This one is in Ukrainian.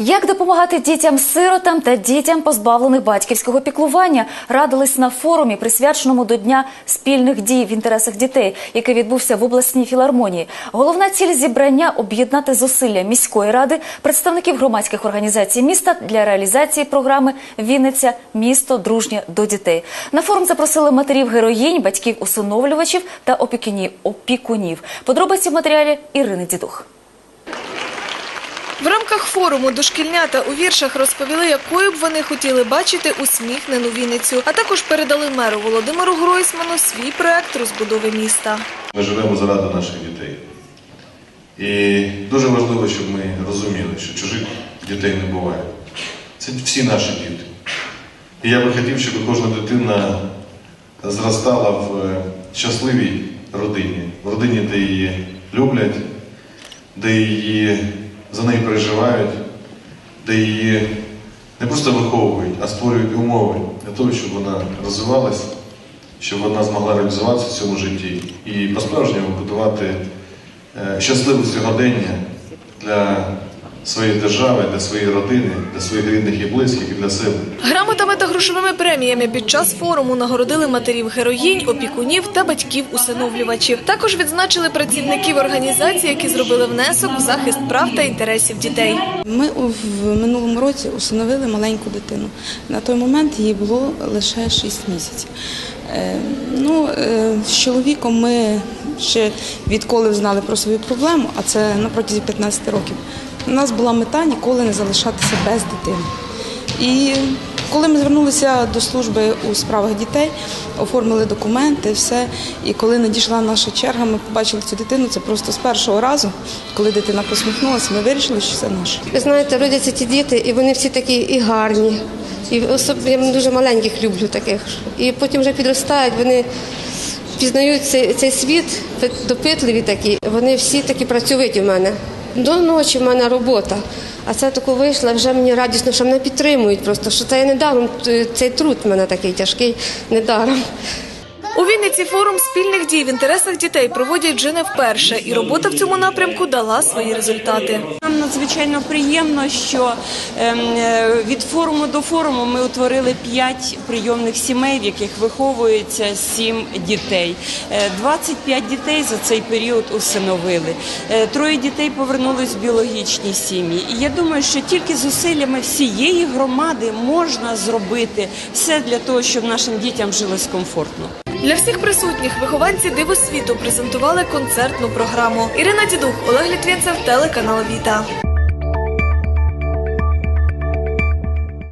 Як допомагати дітям-сиротам та дітям, позбавлених батьківського піклування, радились на форумі, присвяченому до Дня спільних дій в інтересах дітей, який відбувся в обласній філармонії. Головна ціль зібрання об'єднати зусилля міської ради, представників громадських організацій міста для реалізації програми Вінниця місто дружнє до дітей. На форум запросили матерів героїнь, батьків усиновлювачів та опікунів. Подробиці в матеріалі Ірини Дідух. В рамках форуму дошкільнята у віршах розповіли, якою б вони хотіли бачити усміхнену Вінницю, а також передали меру Володимиру Гройсману свій проект розбудови міста. Ми живемо заради наших дітей. І дуже важливо, щоб ми розуміли, що чужих дітей не буває. Це всі наші діти. І я би хотів, щоб кожна дитина зростала в е, щасливій родині, в родині, де її люблять, де її за неї переживають, де її не просто виховують, а створюють умови для того, щоб вона розвивалась, щоб вона змогла реалізуватися в цьому житті і по-справжньому будувати е, щасливе сьогодення для своєї держави, для своєї родини, для своїх рідних і близьких і для себе. Та грошовими преміями під час форуму нагородили матерів героїнь, опікунів та батьків усиновлювачів. Також відзначили працівників організацій, які зробили внесок в захист прав та інтересів дітей. Ми в минулому році усиновили маленьку дитину. На той момент їй було лише 6 місяців. Е, Ну, е, з чоловіком ми ще відколи знали про свою проблему, а це на протязі 15 років. У нас була мета ніколи не залишатися без дитини. І коли ми звернулися до служби у справах дітей, оформили документи, все. І коли надійшла наша черга, ми побачили цю дитину. Це просто з першого разу, коли дитина посміхнулася, ми вирішили, що це наше. Ви знаєте, родяться ті діти, і вони всі такі і гарні. І особ... я дуже маленьких люблю таких. І потім вже підростають, вони пізнають цей, цей світ, допитливі такі. Вони всі такі працьовиті в мене. До ночі в мене робота. А це тако вийшло, вже мені радісно, що мене підтримують просто, що це я не даром, цей труд в мене такий тяжкий, не даром. У Вінниці форум спільних дій в інтересах дітей проводять вже не вперше, і робота в цьому напрямку дала свої результати. Нам надзвичайно приємно, що ем, е, від форуму до форуму ми утворили п'ять прийомних сімей, в яких виховується сім дітей. Е, 25 дітей за цей період усиновили. Е, Троє дітей повернулись в біологічні сім'ї. І я думаю, що тільки зусиллями всієї громади можна зробити все для того, щоб нашим дітям жилось комфортно. Для всіх присутніх вихованці Дивосвіту презентували концертну програму. Ірина Дідух, Олег Літвінцев, телеканал Віта.